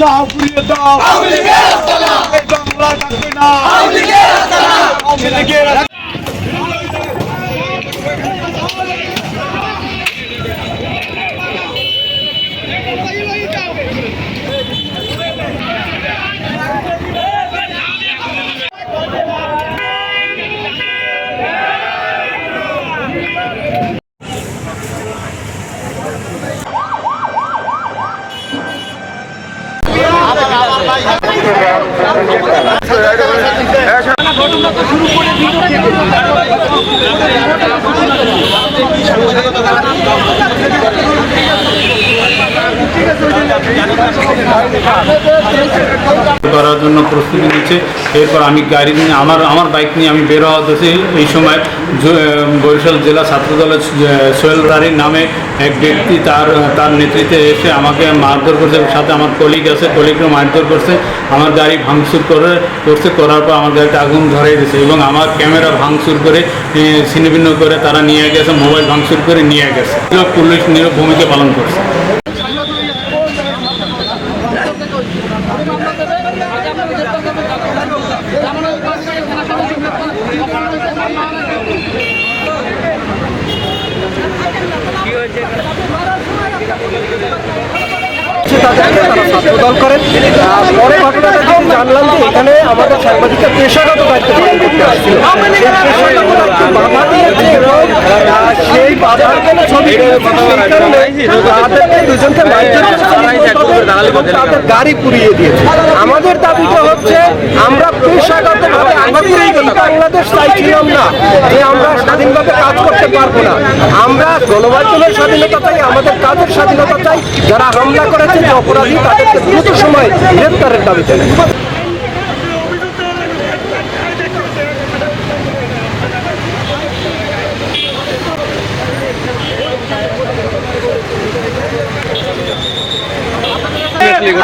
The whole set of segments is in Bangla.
দাও পুড়িয়ে দাও। বাংলা থাকবে না। আওয়ামী লীগের করার জন্য প্রস্তুতি নিচ্ছে। এরপর আমি গাড়ি নিয়ে, আমার আমার বাইক নিয়ে আমি বের হতেছি এই সময় বরিশাল জেলা ছাত্রদলের স- সোহেল রানীর নামে এক ব্যক্তি তার তার নেতৃত্বে এসে আমাকে মারধর করছে সাথে আমার কলিগ আছে কলিগকে মারধর করছে। আমার গাড়ি ভাঙচুর করে, করছে, করার পর আমার গাড়িতে আগুন ধরে দিয়েছে এবং আমার ক্যামেরা ভাঙচুর করে ছিন্নভিন্ন করে তারা নিয়ে গেছে, মোবাইল ভাঙচুর করে নিয়ে গেছে। পুলিশ নীরব ভূমিকা পালন করছে। তাদেরকে তারা ছাত্রদল করেন পরে ঘটনাটা জানলাম যে এখানে আমাদের সাংবাদিকরা পেশাগত দায়িত্ব পালন করতে আসছিল সেই পেশাগত বাধা দিয়েছে সেই বাধার ছবি রয়েছে। সেই কারণে তাদেরকে দুজনকে মারধর তাদের গাড়ি পুড়িয়ে দিয়েছে আমাদের দাবিটা হচ্ছে আমরা এই বাংলাদেশ চাইছিলাম না যে আমরা স্বাধীনভাবে কাজ করতে পারব না। আমরা গণমাধ্যমের স্বাধীনতা চাই, আমাদের কাজের স্বাধীনতা চাই। যারা হামলা করেছে যে অপরাধী, তাদেরকে দ্রুত সময় গ্রেপ্তারের দাবিতে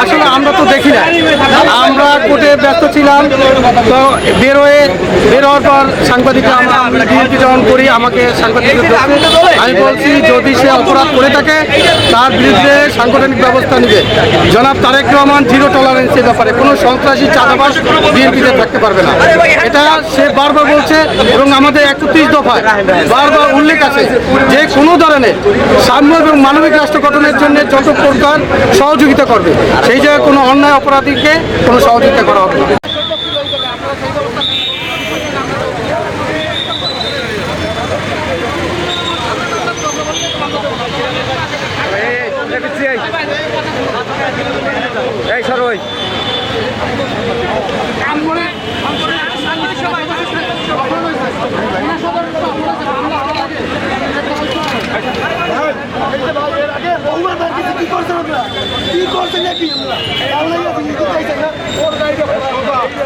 আসলে আমরা তো দেখি না আমরা কোর্টে ব্যস্ত ছিলাম, তো বেরোয়ে বের হওয়ার পর সাংবাদিকরা আমরা বিএনপি যখন করি, আমাকে সাংবাদিকরা আমি বলছি, যদি সে অপরাধ করে থাকে, তার বিরুদ্ধে সাংগঠনিক ব্যবস্থা নেবে। জনাব তারেক রহমান জিরো টলারেন্সের ব্যাপারে কোনো সন্ত্রাসী চাঁদাবাস বিএনপিতে থাকতে পারবে না। এটা সে বারবার বলছে এবং আমাদের একত্রিশ দফায় বারবার উল্লেখ আছে যে কোনো ধরনের সাম্য এবং মানবিক রাষ্ট্র গঠনের জন্য যত প্রকার সহযোগিতা করবে। সেই জায়গায় কোনো অন্যায় অপরাধীকে কোনো সহযোগিতা করা হবে না আচ্ছা কি করছেন আপনারা? কি করছেন নাকি? আপনারা নিতে চাইছেন না? ওর গাড়িটা আপনার